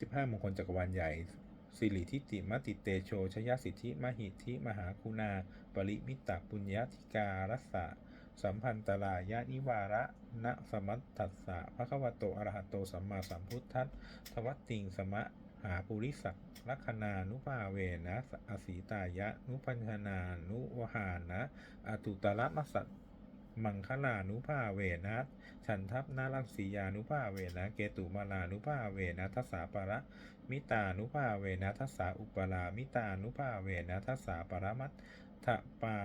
15มงคลจักรวาลใหญ่ สิริทิติมติเตโชชยสิทธิมหิทธิ มหาคุณา ปริมิตะปุญญาธิการัสสะสัมพันตรายะนิวาระนะสมัตถัสสะภะคะวะโตอระหะโตสัมมาสัมพุทธัสสวัตติงสมะหาปุริสักลักขณานุภาเวนะอสีตายะ นุพันธนานุวหานะ อตุตระมัสสะ มังคลานุภาเวนะฉันทัพนาลังสียานุภาเวนะ เกตุมาลานุภาเวนะทัสสาปะระมิตานุภาเวนะทัสสาอุปรามิตานุภาเวนะทัสสาปรมัตถปา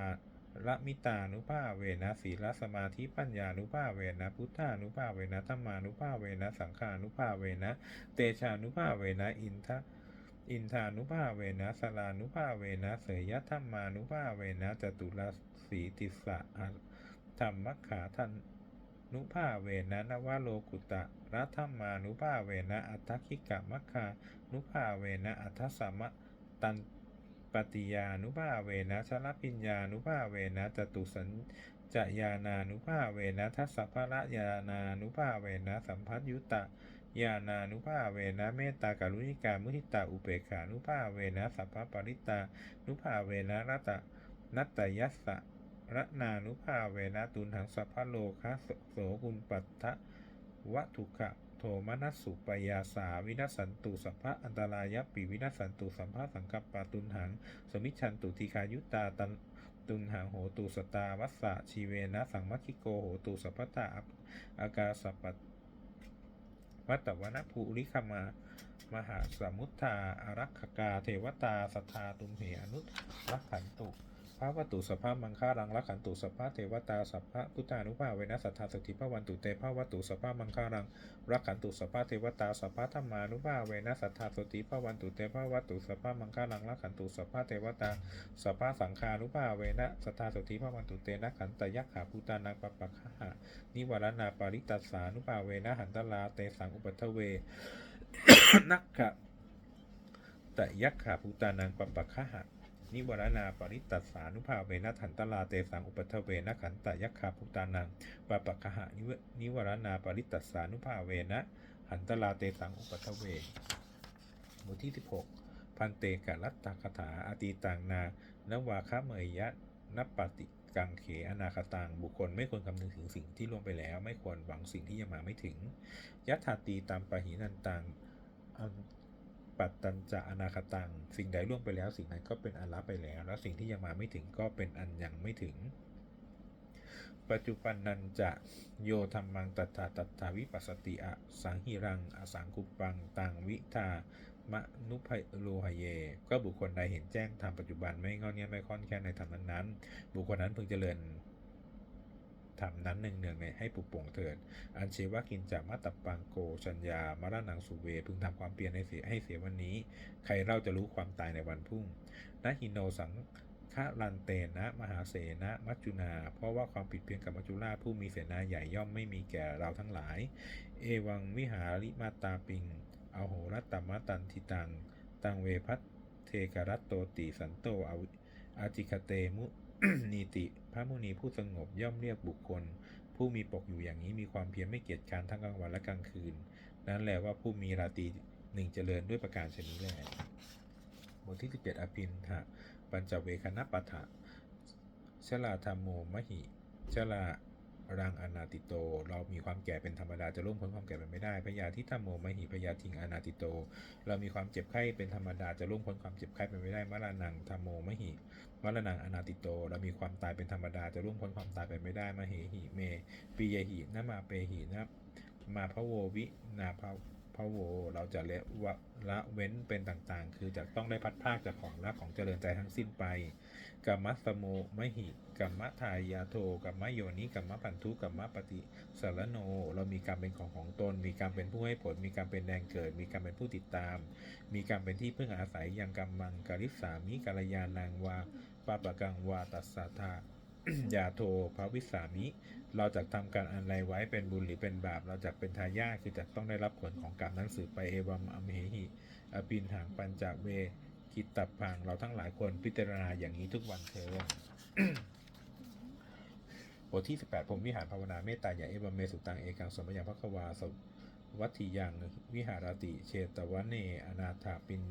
ละมิตานุภาเวนะศีลสมาธิปัญญานุภาเวนะพุทธานุภาเวนะธรรมานุภาเวนะสังขานุภาเวนะเตชานุภาเวนะอินทะอินทานุภาเวนะสลานุภาเวนะเสยยธรรมานุภาเวนะจตุรสีติสะ ธรรมขาทันนุภาเวนะนวโลกุตะรัธรรมานุภาเวนะอัตคิกะมัคคานุภาเวนะอัตสัมมะตันปฏิยานุภาเวนะชลปิญญานุภาเวนะจตุสัญจยานานุภาเวนะทัสสะภระยานานุภาเวนะสัมพัทยุตะยานานุภาเวนะเมตตากรุณิกามุทิตาอุเบกขานุภาเวนะสัพพปริตานุภาเวนะรัตนัตตยัสสะ ระนานุภาเวนะตุนหังสัพพะโลคะโสโสกุลปัตถะวัตุขะโทมนัสสุปยาสาวินัสสันตุสัพพะอันตรายปปีวินัสสันตุสัมภะสังกัปปะตุนหัง สมิชันตุทีคายุตตาตันตุนหังโหตุสตาวัสสะชีเวนะสังมัคคิโกโหตุสัพพตาอากาสปตวัตตวนภูริคมามหาสมุทธาอารักขกา เทวตาสัทธาตุมเหอนุรักขันตุ พวัตุสภาพมังค่ารังรักขันตุสภาเทวตาสัพพะพุทธานุภาเวนะสัทธาสติพระวันตุเตพระวัตุสภาพมังค่ารังรักขันตุสภาเทวตาสัพพะธรรมานุภาเวนะสัทธาสติพระวันตุเตพระวัตุสภาพมังค่ารังรักขันตุสภาเทวตาสัพพะสังฆานุภาเวนะสัทธาสติพระวันตุเตนะขันตยักขาพุตานังปปะคหะนิวรณาปริตัสสานุภาเวนะหันตลาเตสังอุปัทเวนักขะตยักขาภูตานังปปะคหะ นิวรณาปริตัสสานุภาเวนะขันตลาเตสังอุปัทเวนะขันตยักขาภูตานังปปะคะหะนิวรณาปริตัสสานุภาเวนะขันตลาเตสังอุปัทเวหมู่ที่ 16 พันเตกะรัตตคถาอาตีตังนานวาคะเมยยะนปฏิกังเขอนาคตังบุคคลไม่ควรคำนึงถึงสิ่งที่ล่วงไปแล้ว ไม่ควรหวังสิ่งที่ยังมาไม่ถึงยัตถาตีตามปะหินันตังอัน ปัตตัญจะอนาคตัง สิ่งใดล่วงไปแล้ว สิ่งนั้นก็เป็นอันละไปแล้ว แล้วสิ่งที่ยังมาไม่ถึงก็เป็นอันยังไม่ถึง ปัจจุบันนันจะโยธรรมังตัตถาตัตถาวิปัสสติอะสังหิรังอสังกุปังตังวิทามะนุภโลหเย ก็บุคคลใดเห็นแจ้งธรรมปัจจุบันไม่งอนเงี้ยไม่ค่อนแค่ในธรรมนั้นๆบุคคลนั้นพึงเจริญ ธรรมนั้นหนึ่งเนืองในให้ปลุกปลงเถิด อันเชวะกินจากมัตตปังโกชัญญา มรณังสุเว พึงทำความเปลี่ยนให้เสียให้เสียวันนี้ ใครเล่าจะรู้ความตายในวันพรุ่งนะหินโนสังฆลันเตนะมหาเสนะมัจจุนา เพราะว่าความผิดเพียงกับมัจจุราชผู้มีเสนาใหญ่ย่อมไม่มีแก่เราทั้งหลาย เอวังวิหาริมาตาปิงอโหรัตตมตันทิตัง ตังเวพัตเทกรัตโตติสันโตอาวิอาจิคเตมุนีติ พระมุนีผู้สงบย่อมเรียกบุคคล ผู้มีปกอยู่อย่างนี้มีความเพียรไม่เกียจคร้านทั้งกลางวันและกลางคืน นั้นแหละว่าผู้มีราตรีหนึ่งเจริญด้วยประการชนิดแรกบทที่11อภินทะปัญจเวคณปัฏฐะชลาธรรมโมมหิชลา รังอนาติโต เรามีความแก่เป็นธรรมดาจะล่วงพ้นความแก่ไปไม่ได้พยาทิธรรมโมมหิพยาทิงอนาติโต เรามีความเจ็บไข้เป็นธรรมดาจะล่วงพ้นความเจ็บไข้ไปไม่ได้มรณังธรรมโมมหิมรณังอนาติโต เรามีความตายเป็นธรรมดาจะล่วงพ้นความตายไปไม่ได้มาเหหิเมปิยหินะมาเปหินะมาพะโววินาภ พระโว เราจะละวะละเว้นเป็นต่างๆ คือจะต้องได้พัดพากจากของรักของเจริญใจทั้งสิ้นไปกัมมัสสโมมหิกัมมะทายาโทกัมมะโยนิกัมมะพันธุกัมมะปฏิสารโน เรามีการมเป็นของของตน มีการมเป็นผู้ให้ผล มีการมเป็นแรงเกิด มีการมเป็นผู้ติดตาม มีการมเป็นที่พึ่งอาศัยยังกัมมังกริสามิกัลยาณังวาปาปะกังวาตัสสะทายาโทภวิสามิ เราจะทำการอันไรไว้เป็นบุญหรือเป็นบาป เราจะเป็นทายาทคือจะต้องได้รับผลของกรรมนั้นสืบไปเอวัมอเหหิอปินหังปัญจเวกิตตับพังเราทั้งหลายควรพิจารณาอย่างนี้ทุกวันเถิดบทที่ 18พรหมวิหารภาวนาเมตตาอย่าเอวเมสุตังเอกังสมยังพระควาสวัตถิยังวิหารติ เชตวเน อนาถาปิน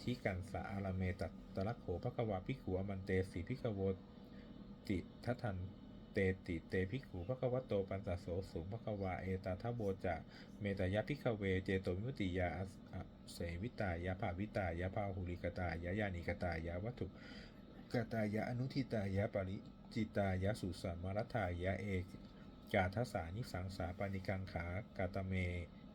ทิกันสะอารเมตัตตะละโขภควาภิขุอมันเตสีภิขโวติทัทัน เตติเตภิกขุพระควโตปันสะโสสุภควาเอตาทะโบจะเมตยะพิกเวเจโตวิมุติยาอเสวิตายาภาวิตายาภาหุริกตายายานิกตายาวัตถุกตายะอนุทิตายะปริจิตายะสุสัมมรทายะเอกกาทัสสานิสังสาปานิกังขากาตเม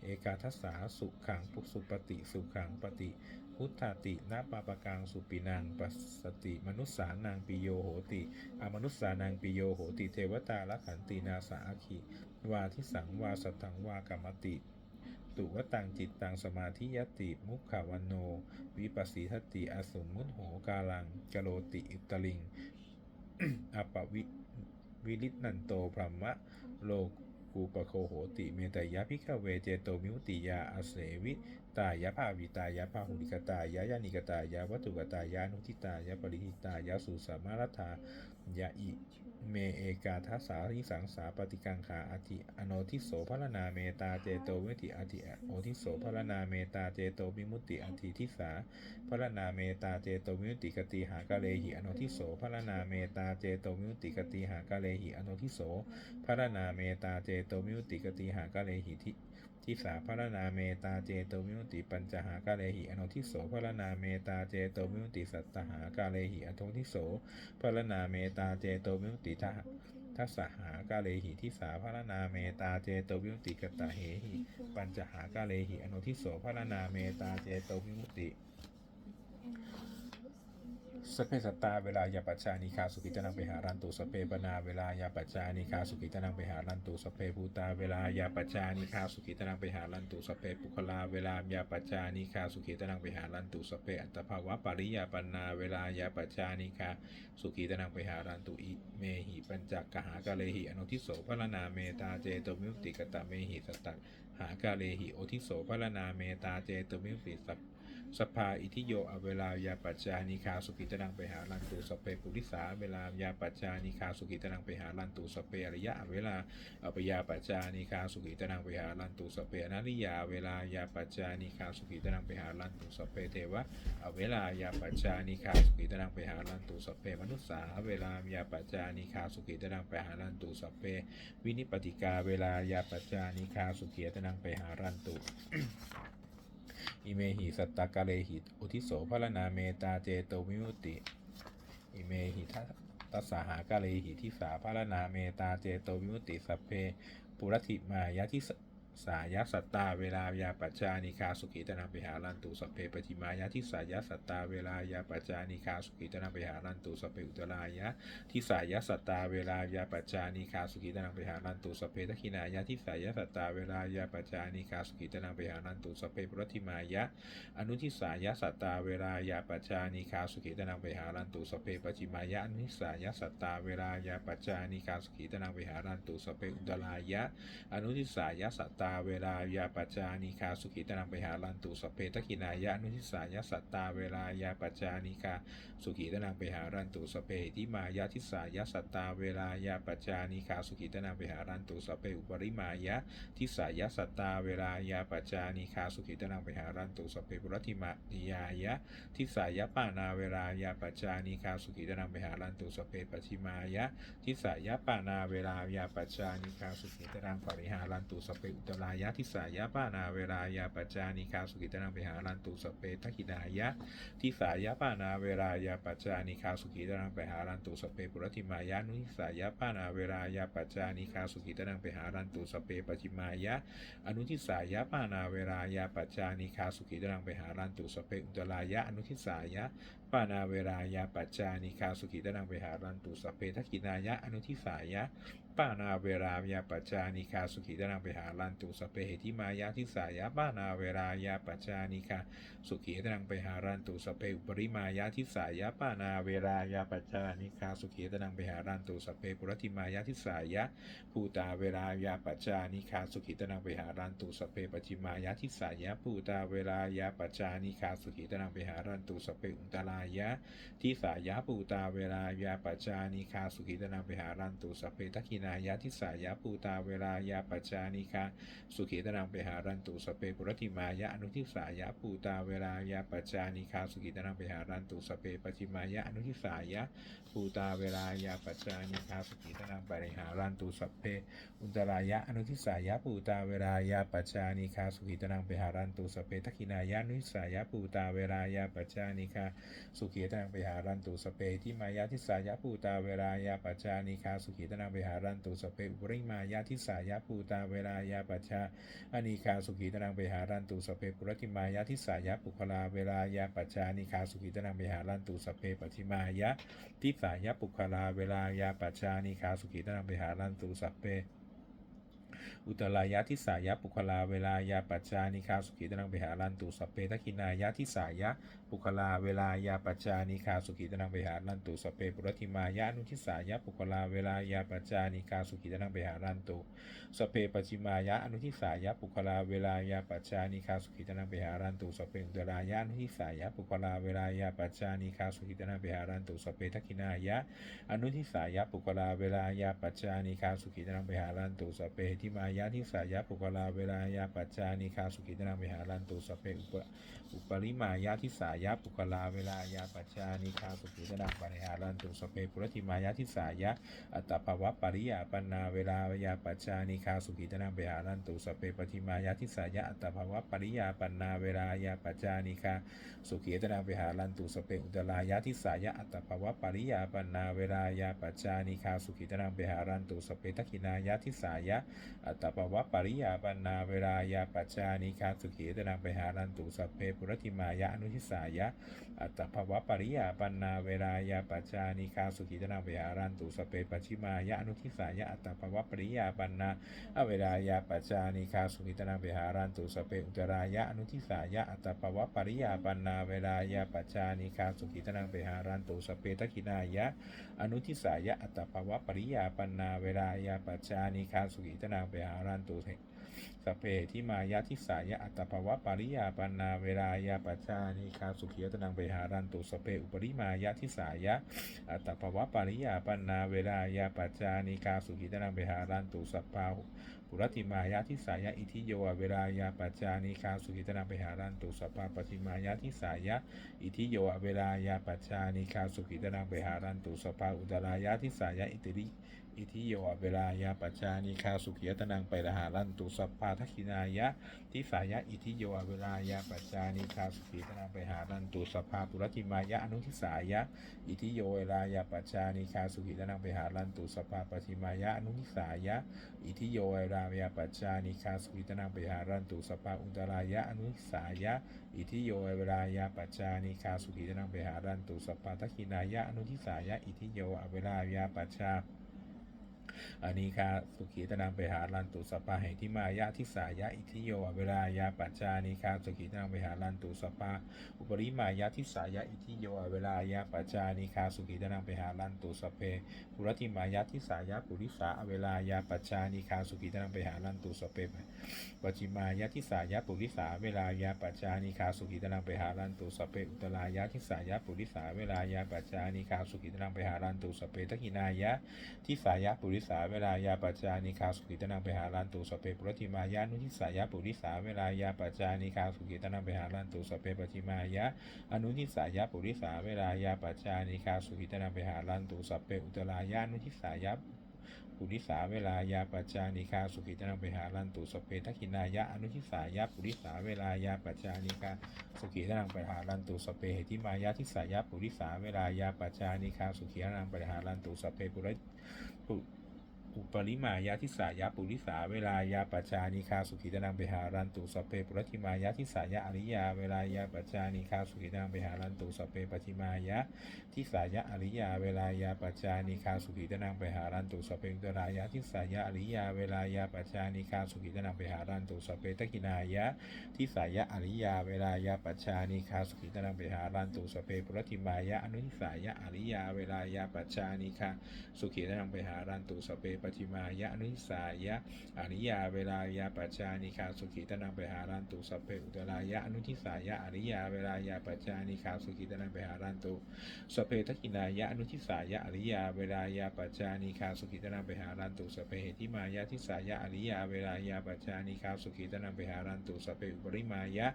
เอกาทัสสาสุขังปุสุปฏิสุขังปฏิพุทธาตินาปาปกังสุปินังปัสติมนุษสานังปิโยโหติ อมนุษสานังปิโยโหติ เทวตาละขันตินาสาอคิวาทิสังวาสตังวากรรมติตุวตังจิตตังสมาธิยติ มุขขวันโน วิปัสสีทติอสมมุตโหกาลังกโลติอิตลิงอปวิวิริตนันโตพรหมะโลก กูปโคโหติเมตยะพิกเวเจโตมิวติยาอาเสวิตายะภาวิตายะภาหุนิกตายะยานิกตายะวัตถุกตายะนุทิตายะปริหิตายะสุสามารถายะอิ เมเอกาทัสสาริสังสาปฏิกังขาอธิอโนทิโสพรณาเมตาเจโตวิมุติอธิโอทิโสพรณาเมตาเจโตวิมุตติอธิทิสาพรณนาเมตาเจโตวิมุตติกติหากะเลหิอโนทิโสพรณนาเมตาเจโตวิมุตติกติหากะเลหิอโนทิโสพรณนาเมตาเจโตวิมุตติกติหากะเลหิทิ ทิสาพรณนาเมตาเจโตวิมุติปัญจหากะเลหิอนุทิโสพรณนาเมตาเจโตวิมุติสัตตหากะเลหิอโนทิโสพรณนาเมตาเจโตวิมุติทหทัสหากะเลหิทิสาพรณนาเมตาเจโตวิมุติกตะเหหิ ปัญจหากะเลหิอนุทิโสพรณนาเมตาเจโตวิมุติ สเพสตาเวลายาปัจจานิคาสุกิตนังไปหารันตุสเพปนาเวลายาปัจจานิคาสุกิตนังไปหารันตุสเพภูตาเวลายาปัจจานิคาสุกิตนังไปหารันตุสเพปุคลาเวลายาปัจจานิคาสุกิตนังไปหารันตุสเพอัตภาวะปริยาปนาเวลายาปัจจานิคาสุกิตนังไปหารันตุอิเมหิปัญจกหากะเลหิอนุทิโสพรณนาเมตาเจโตมิุติกตะเมหิสตังหากะเลหิโอทิโสพรณนาเมตาเจโตมิมุตติสัพ สภาอิทิโยอเวลายาปัจจานิคาสุกิตนังไปหาลันตุสเปปุริสาเวลายาปัจจานิคาสุกิตนังไปหาลันตุสเปอริยะเวลาอปยาปัจจานิคาสุกิตนังไปหาลันตุสเปอนาริยา เวลายาปัจจานิคาสุกิตนังไปหาลันตุสเปเทวะอเวลายาปัจจานิคาสุกิตนังไปหาลันตุสเปมนุษสาเวลายาปัจจานิคาสุกิตนังไปหาลันตุสเปวินิปติกาเวลายาปัจจานิคาสุขีตนังไปหารันตุ อิเมหิสัตตกะเลหิอุทิโสพรณนาเมตาเจโตวิมุตติอิเมหิทัสตัสสาหากะเลหิทิสาพรณนาเมตาเจโตวิมุตติสัพเพ ปุรติมายะทิ สายสัตตาเวลายาปัจจานิคาสุขิตนังไปหาลันตุสัพเพปฏิมายะทิสายสัตตาเวลายาปัจจานิคาสุขิตนังไปหาลันตุสัพเพอุตรายะทิสายสัตตาเวลายาปัจจานิคาสุขิตนังไปหารันตุสพเพทักขินายะทิสายสัตตาเวลายาปัจจานิคาสุขิตนังไปหารันตุสพเพปรติมายะอนุทิสายสัตตาเวลายาปัจจานิคาสุขิตนังไปหารันตุสพเพปจิมายะอนุสายสัตตาเวลายาปัจจานิคาสุขิตนังไปหารันตุสพเพอุตรายะอนุทิสายสัตตาาเวลายาปัจจานิคาสุขิตนังไปหารันตุสเพทกินายะนุทิสายะสัตตาเวลายาปัจจานิคาสุขีตนังไปหารันตุสเพทิมายะทิสายะสัตตาเวลายาปัจจานิคาสุขีตนังไปหารันตุสเพอุปริมายะทิสายะสัตตาเวลายาปัจจานิคาสุขีตนังไปหารันตุสเพปุรติมานิยายะทิสายะปานาเวลายาปัจจานิคาสุขีตนังไปหารันตุสเพปชิมายะทิสายะปานาเวลายาปัจจานิคาสุขีตนังปริหารันตุสเพอุตรายะทิสายะปานาเวลายาปัจจานิคาสุขีตนังไปหารันตุสเพทักขินายะทิสายะปานาเวลายาปัจจานิคาสุขีตนังไปหารันตุสเพปุรติมายะนุทิสายะปานาเวลายาปัจจานิคาสุขีตนังไปหารันตุสเพปจิมายะอนุทิสายะปานาเวลายาปัจจานิคาสุขีตนังไปหารันตุสเพอุตรายะอนุทิสายะ ปานาเวลายาปัจจานิคาสุขีตนังไปหารันตุสเพทกินายะอนุทิสายะปานาเวลายาปัจจานิคาสุขีตนังไปหารันตุสเพเหติมายะทิสายะปานาเวลายาปัจจานิคาสุขีตนังไปหารันตุสเพอุปริมายะทิสายะปานาเวลายาปัจจานิคาสุขีตนังไปหารันตุสเพปุรติมายะทิสายะภูตาเวลายาปัจจานิคาสุขีตนังไปหารันตุสเพปจิมายะทิสายะภูตาเวลายาปัจจานิคาสุขีตนังไปหารันตุสเพอุตรายะทิสายะภูตาเวลายาปัจจานิคาสุขีตนังไปหารันตุสพเพทักินายะทิสายะภูตาเวลายาปัจจานิคาสุขีตนังเปหารันตุสพเปปุรติมายะอนุทิสายะปูตาเวลายาปัจจานิคาสุขีตนังเปหารันตุสพเปปจิมายะอนุทิสายะปูตาเวลายาปัจจานิคาสุขีตนังเปหารันตุสพเปอุนตรายะอนุทิสายะปูตาเวลายาปัจจานิคาสุขีตนังเปหารันตุสพเปทักขินายะอนุทิสายะปูตาเวลายาปัจจานิคาสุขีตนังเปหารันตุสเปทิมายะทิสายะปูตาเวลายาปัจจานิคาสุขีตนังเปหารันตุสเปอุปริมายะทิสายะปูตาเวลายาปัจจาอนิคาสุขีตนังเปหารันตุสเปปุรติมายะทิสายะปุคลาเวลายาปัจจานิคาสุขีตนังเปหารันตุสเปปฏิมายะทิสายะปุคลาเวลายาปัจจานิคาสุขีตนังเปหารันตุสเปอุตรายะทิสายะปุคลาเวลายาปัจจานิคาสุขีตนังเปหารันตุสพเปทักขินายะทิสายะปุคลาเวลายาปัจจานิคาสุขีตนังเปหารันตุสพเปปุรติมายะอนุทิสายะปุคลาเวลายาปัจจานิคาสุขีตนังเปหารันตุสพเปปจิมายะอนุทิสายะปุคลาเวลายาปัจจานิคาสุขิตนังเปหารันตุสพเปอุตรายะอนุทิสายะปุคลาเวลายาปัจจานิคาสุขิตนังเปหารันตุสพเปทักขินายะอนุทิสายะปุคลาเวลายาปัจจานิคาสุขิตนังเปหารันตุสพเปทิมายะทิสายะปุคลาเวลายาปัจจานิคาสุขิตนังเปหารันตุสเปอุปอุปริมายะทิสายะปุคลาเวลายาปัจจานิคาสุขิตนังเปหารันตุสเปปุรติมายะทิสายะอัตตภวะปริยาปนาเวลายาปัจจานิคาสุขิตนังเปหารันตุสเปปฏิมายาทิสายะอัตตภวะปริยาปนาเวลายาปัจจานิคาสุขิตนังเปหารันตุสเปอุตรายาทิสายะอัตตภวะปริยาปนาเวลายาปัจจานิคาสุขิตนังเปหารันตุสเปทักขินายาทิสายะอัตตภวะปริยาปันนาเวลายาปัจจานิคาสุขิตนังเปหารันตุสัพเปปุรติมายะอนุทิสายะอัตตภวะปริยาปันนาเวลายาปัจจานิคาสุขิตนาเวหารันตุสัพเปปัจฉิมายะอนุทิสายะอัตตภวะปริยาปันนาอเวลายาปัจจานิคาสุขิตนาเวหารันตุสัพเปอุตรายะอนุทิสายะอัตตภวะปริยาปันนาเวลายาปัจจานิคาสุขิตนาเวหารันตุสัพเปทักินายะอนุทิสายะอัตตภวะปริยาปันนาเวลายาปัจจานิคาสุขิตนาเวหารันตุเสเปทิมายะทิสายะอัตตภวะปริยาปันนาเวลายาปัจจานิคาสุขิตนังเวหารันตุสเปอุปริมายะทิสายะอัตตภวะปริยาปันนาเวลายาปัจจานิคาสุขิตนังเวหารันตุสัพพาปุรติมายะทิสายะอิทิโยเวลายาปัจจานิคาสุขิตนังเวหารันตุสัพพาปฏิมายะทิสายะอิทิโยเวลายาปัจจานิคาสุขิตนังเวหารันตุสัพพาอุตรายะทิสายะอิติริ อิทิโยเวลายาปัจจานิคาสุขียตนังไปละหารันตุสัพพาทักขินายะทิสายะอิทิโยเวลายาปัจจานิคาสุขียตนังไปหารันตุสัพพาปุรติมายะอนุทิสายะอิทิโยเวลายาปัจจานิคาสุขียตนังไปหารันตุสัพพาปฏิมายะอนุทิสายะอิทิโยเวลายาปัจจานิคาสุขียตนังไปหารันตุสัพพาอุตรายะอนุทิสายะอิทิโยเวลายาปัจจานิคาสุขียตนังไปหารันตุสัพพาทักขินายะอนุทิสายะอิทิโยเวลายาปัจจา อานิคาสุขีตนังเปหารันตุสปาเหติมายะทิสายะอิทิโยเวลายาปัจจานิคาสุขีตนังเปหารันตุสปาอุปริมายะทิสายะอิทิโยเวลายาปัจจานิคาสุขีตนังเปหารันตุสเปปุรติมายะทิสายะปุริสาเวลายาปัจจานิคาสุขีตนังเปหารันตุสเปปจิมายะทิสายะปุริสาเวลายาปัจจานิคาสุขีตนังเปหารันตุสเปอุตรายะทิสายะปุริสาเวลายาปัจจานิคาสุขีตนังเปหารันตุสเปทักขินายะทิสายะปุริสาเวลายาปัจจานิคาสุขิตนังไปหารันตุสเปปุรติมายะนุทิสายะปุริสาเวลายาปัจจานิคาสุขิตนังไปหารันตุสเปปฏิมายะอนุทิสายะปุริสาเวลายาปัจจานิคาสุขิตนังไปหารันตุสเปอุตรายะนุทิสายะปุริสาเวลายาปัจจานิคาสุขิตนังไปหารันตุสเปทักขินายะอนุทิสายะปุริสาเวลายาปัจจานิคาสุขิตนังไปหารันตุสเปเหติมายะทิสายะปุริสาเวลายาปัจจานิคาสุขิตนังไปหารันตุสเปปุริ อุปริมายาทิสายะปุริสา เวลายาปัจจานิคาสุขิตนังเปหารันตุสเปปุรติมายาทิสายะอริยา เวลายาปัจจานิคาสุขิตนังเปหารันตุสเปปฏิมายะทิสายะอริยา เวลายาปัจจานิคาสุขิตนังเปหารันตุสเปอุตรายะทิสายะอริยา เวลายาปัจจานิคาสุขิตนังเปหารันตุสเปตกินายะทิสายะอริยา เวลายาปัจจานิคาสุขิตนังเปหารันตุสเปปุรติมายะอนุทิสายะอริยา เวลายาปัจจานิคาสุขิตนังเปหารันตุสเปปฏิมายะนิสายะอริยาเวลายาปัจจานิคาสุขีตนังไปหารันตุสัพเพอุตรายะอนุทิสายะอริยาเวลายาปัจจานิคาสุขีตนังไปหารันตุสัพเพทักินายะอนุทิสายะอริยาเวลายาปัจจานิคาสุขีตนังไปหารันตุสัพเพเหติมายะทิสายะอริยาเวลายาปัจจานิคาสุขีตนังไปหารันตุสัพเพอุปริมายะ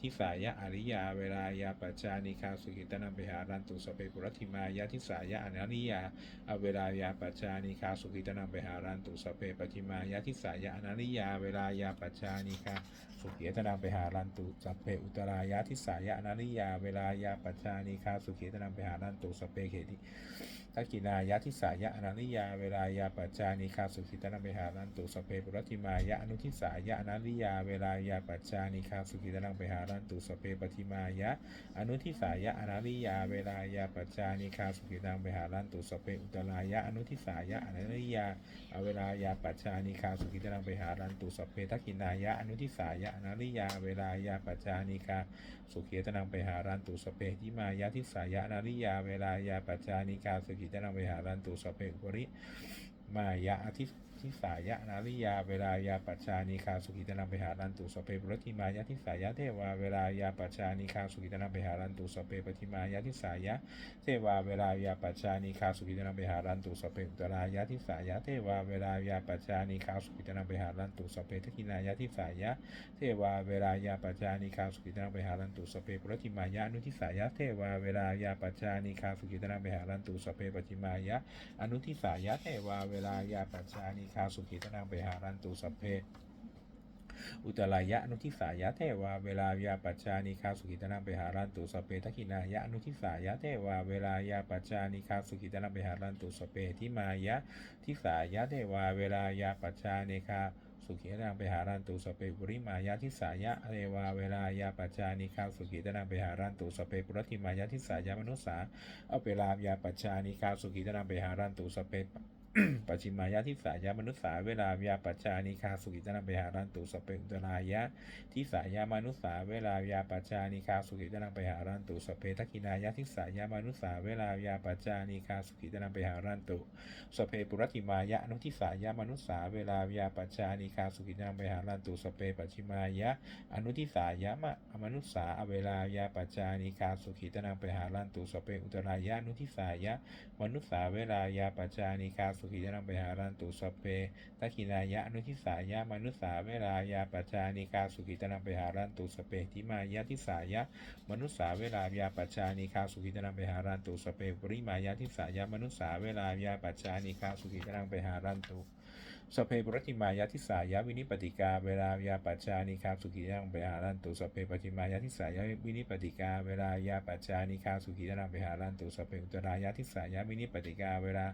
ทิสายะอริยาเวลายาปัจจานิคาสุขิตนังเปหารันตุสัพเปปุรติมายะทิสายะอนิยาอเวลายาปัจจานิคาสุขิตนังเปไปหารันตุสเปปจิมายะทิสายะอนาริยา เวลายาปัจจานิกาสุขิตนังเปหารันตุสเปอุตรายะทิสายะอนาริยา เวลายาปัจจานิกาสุขิตนังเปหารันตุสเปเขติ ทักกินายะทิสายะอนาริยา เวลายาปัจจานิคาสุขิตนังเปหารันตุสเปปุรติมายะอนุทิสายะอนาริยา เวลายาปัจจานิคาสุขิตนังเปหารันตุสเปปฏิมายะ อนุทิสายะอนาริยา เวลายาปัจจานิคาสุขิตังไปหารันตุสเปอุตรายะอนุทิสายะอนาริยาเวลายาปัจจานิคาสุขิตังไปหารันตุสเปทักขินายะอนุทิสายะอนาริยา เวลายาปัจจานิคาสุขิตังไปหารันตุสเปทิมายะทิสายะอนาริยา เวลายาปัจจานิคาสุขิตังไปหารันตุสเพกวริมายะอธิทิิสายะนาริยา เวลายาปัจจานิคาสุขิตนังไปหารันตุสเปปุรติมายะทิสายะเทวาเวลายาปัจจานิคาสุขิตนังไปหารันตุสเปปฏิมายะทิสายะเทวาเวลายาปัจจานิคาสุขิตนังไปหารันตุสเปอุตรายะทิสายะเทวาเวลายาปัจจานิคาสุขิตนังไปหารันตุสเปทกินายะทิสายะเทวาเวลายาปัจจานิคาสุขิตนังไปหารันตุสเปปุรติมายะอนุทิสายะเทวาเวลายาปัจจานิคาสุขิตนังไปหารันตุสเปปฏิมายะอนุทิสายะเทวาเวลายาปัจจานิคคาสุขิตนังไปหารันตุสัพเพ อุตรายะอนุทิสายะเทวาเวลายาปัจจานิคาสุขิตนังไปหารันตุสัพเพทักินายะอนุทิสายะเทวาเวลายาปัจจานิคาสุขิตนังไปหารันตุสัพเพทิมายะทิสายะเทวาเวลายาปัจจานิคาสุขิตนังไปหารันตุสเปปุริมายะทิสายะเทวาเวลายาปัจจานิคาสุขิตนังไปหารันตุสเปปุรติมายะทิสายะมนุสสาเอาเวลายาปัจจานิคาสุขิตนังไปหารันตุสเป ปัจฉิมายะทิสายะมนุษสาเวลายาปัจจานิคาสุขิตนังเปหารันตุสเปอุตรายะทิสายะมนุษสาเวลายาปัจจานิคาสุขิตนังเปหารันตุสเปทักขินายะทิสายะมนุษสาเวลายาปัจจานิคาสุขิตนังเปหารันตุสเปปุรติมายะนุทิสายะมนุษสาเวลายาปัจจานิคาสุขิตนังเปหารันตุสเปปัจฉิมายะอนุทิสายะมะมนุษสาเวลายาปัจจานิคาสุขิตนังเปหารันตุสเปอุตรายะนุทิสายะมนุษสาเวลายาปัจจานิคาสุขิยนังไปหารันตุสเพตะกินายะนุทิสายะมนุษสาเวลายาปัจจานิกาสุขิยนังไปหารันตุสเปทิมายะทิสายะมนุษสาเวลายาปัจจานิกาสุขิยนังไปหารันตุสเปปริมายะทิสายะมนุษสาเวลายาปัจจานิกาสุขิยนังไปหารันตุ สพเพปรติมายะทิสายะวินิปติกา เวลายาปัจจานิคาสุขิยนังไปหารันตุสพเพปฏิมายะทิสายะวินิปติกา เวลายาปัจจานิคาสุขิยนังไปหารันตุสพเพอุตรายะทิสายะวินิปติกา เวลา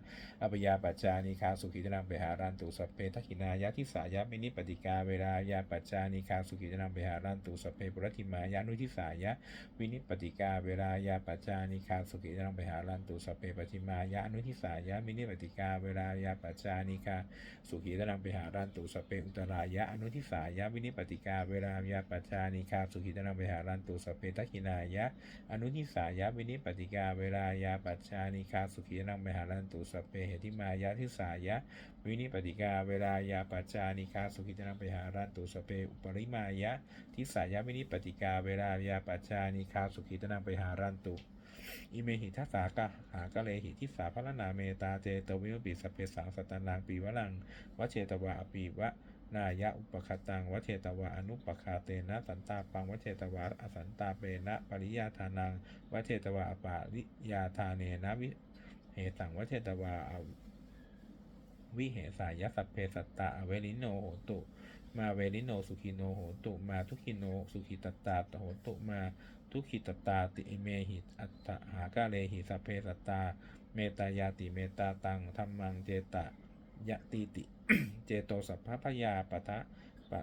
อปยาปัจจานิคาสุขิตนังเปหารันตุสพเพทักขินายะทิสายะมินิปติกาเวลายาปัจจานิคาสุขิตนังเปหารันตุสพเพปุรติมายานุทิสายะวินิปติกา เวลายาปัจจานิคาสุขิตนังเปหารันตุสเพปฏิมายะอนุทิสายะมินิปติกา เวลายาปัจจานิคาสุขีตนังเปหารันตุสเปอุตรายะอนุทิสายะวินิปติกาเวลายาปัจจานิคาสุขีตนังเปหารันตุสเปทักขินายะอนุทิสายะวินิปติกาเวลายาปัจจานิคาสุขีนังเปหารันตุสเปเหติมายะทิสายะ วินิปติกาเวลายาปัจจานิคาสุขีนังเมหารันตุสเพอุปริมายะทิสายะวินิปติกาเวลายาปัจจานิคาสุขีนังเมหารันตุอิเมหิทัสสากะหากะเลหิทิสาพระนาเมตาเจตวิวปิสเพสังสตันลังปีวลังวเชตวะอปีวะนายะอุปคตังวเชตวะอนุปคาเตนะสันตาปังวเชตวะอสันตาเปนะปริยาทานังวเชตวะอปาริยาทาเนนะวิเหสังวเชตวะอ วิเหสายสัพเพสัตตาเวลิโนโหตุ มาเวลิโนสุขิโนโหตุ มาทุขิโนสุขิตตาตโหตุ มาทุขิตตาติเมหิอัตถหากาเลหิสัพเพสัตตา เมตายาติเมตาตังธรรมังเจตะยะติติ เจโตสัพพพยาปะทะปะ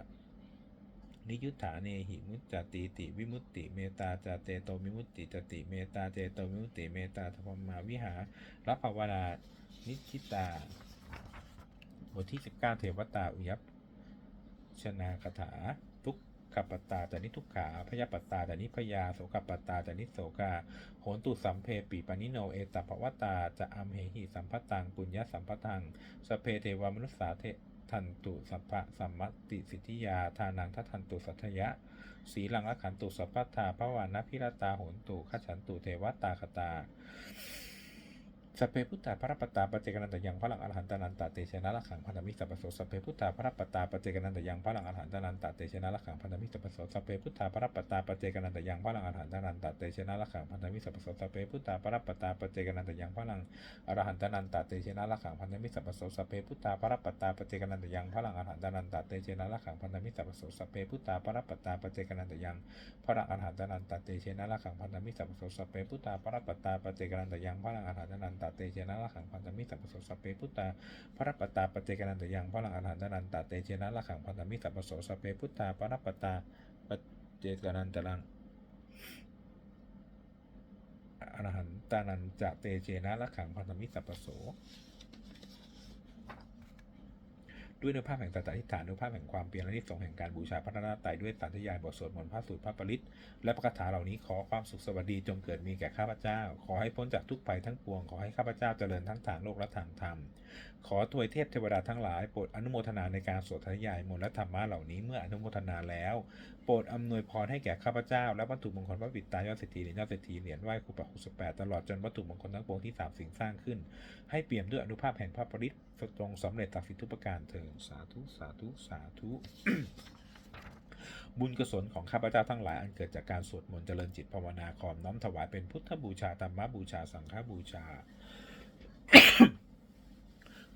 นิยุทธาเนหิมุจจติติวิมุตติเมตาจเตโตวิมุตติจติเมตาเจโตวิมุตติเมตาธรรมมาวิหารับภาวนานิชิตา บทที่ 19 เทวตาอุยัปชนาคถา ทุกขปตตาจานิทุกขาพยาปตตาจานิพยาโสกปตตาจานิโสกาโหนตุสัมเพปีปานิโนเอตภวตาจะอัมเหหิสัมปตังปุญญสัมปตังสเพเทวมนุสสาเททันตุสัพพะสัมมติสิทธิยาทานังทัทันตุสัทธยะ สีลังละขันตุสัพพทาพระวานะพิรตาโหนตุขฉันตุเทวตาคตา สพเพพุทธาพระปตาปเจกนันตยังพระลังอรหันตานันตเตชนะละขังพันธมิสัพพโสสพเพพุทธาพระปตาปเจกนันตยังพระลังอรหันตานันตเตชนะละขังพันธมิสัพพโสสพเพพุทธาพระปตาปเจกนันตยังพระลังอรหันตานันตเตชนะละขังพันธมิสัพพโสสพเพพุทธาพระปตาปเจกนันตยังพระลังอรหันตานันตเตชนะละขังพันธมิสัพพโสสพเพพุทธาพระปตาปเจกนันตยังพระลังอรหันตานันตเตชนะละขังพันธมิสัพโสสพเพพุทธาพระปตาปเจกนันตยังพระอรหันตนันตเตชนะละขังพันธมิสัพพโสสพเปพุตตาพระปตาปเจกนันตยังพระอรหันตนันตเตเจนะละขังพันธมิสัพพโสสเปพุตตาพระปัตตาปเจกนันตยังพระอรหันตนันตเตเจนะละขังพันธมิสัพพโสสเปพุตตาพระปัตตาปเจกนันตลังอรหันตนันจะเตเจนะละขังพันธมิสัพพโส ด้วยเนื้อผ้าแห่งสัจจะอธิษฐานเนื้อผ้าแห่งความเปลี่ยนและนิสงแห่งการบูชาพระรัตนตรัยด้วยสาธยายบทสวดมนต์พระสูตรพระปริตและพระคาถาเหล่านี้ขอความสุขสวัสดีจงเกิดมีแก่ข้าพเจ้า ขอให้พ้นจากทุกภัยทั้งปวงขอให้ข้าพเจ้าเจริญทั้งทางโลกและทางธรรม ขอถวยเทพเทวดาทั้งหลายโปรดอนุโมทนาในการสวดสาธยายมนต์และธรรมะเหล่านี้เมื่ออนุโมทนาแล้ว โปรดอำนวยพรให้แก่ข้าพเจ้า และวัตถุมงคลพระบิดตายอดเศรษฐีเหรียญยอดเศรษฐีเหรียญไหว้ครูปะหกสิบแปดตลอดจนวัตถุมงคลทั้งปวงที่สามสิ่งสร้างขึ้น ให้เปี่ยมด้วยอนุภาพแห่งพระปริต ตรงสำเร็จตักสิทธิทุกประการเถิดสาธุสาธุสาธุบุญกุศลของข้าพเจ้าทั้งหลายอันเกิดจากการสวดมนต์เจริญจิตภาวนาขอมน้อมถวายเป็นพุทธบูชาธรรมบูชาสังฆบูชา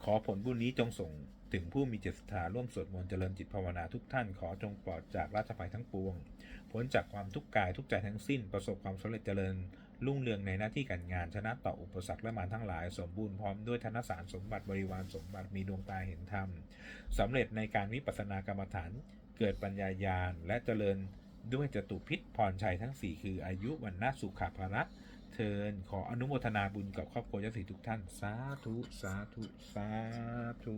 ขอผลบุญนี้จงส่งถึงผู้มีเจตศรัทธาร่วมสวดมนต์เจริญจิตภาวนาทุกท่านขอจงปลอดจากราชภัยทั้งปวง พ้นจากความทุกข์กายทุกใจทั้งสิ้นประสบความสำเร็จเจริญ รุ่งเรืองในหน้าที่การงานชนะต่ออุปสรรคและมารทั้งหลาย สมบูรณ์พร้อมด้วยธนสารสมบัติบริวารสมบัติมีดวงตาเห็นธรรมสำเร็จในการวิปัสสนากรรมฐาน เกิดปัญญาญาณและเจริญด้วยจตุพิษพรชัยทั้ง 4 คืออายุวันนาสุขภาระเทินขออนุโมทนาบุญกับครอบครัวญาติทุกท่าน สาธุ สาธุ สาธุ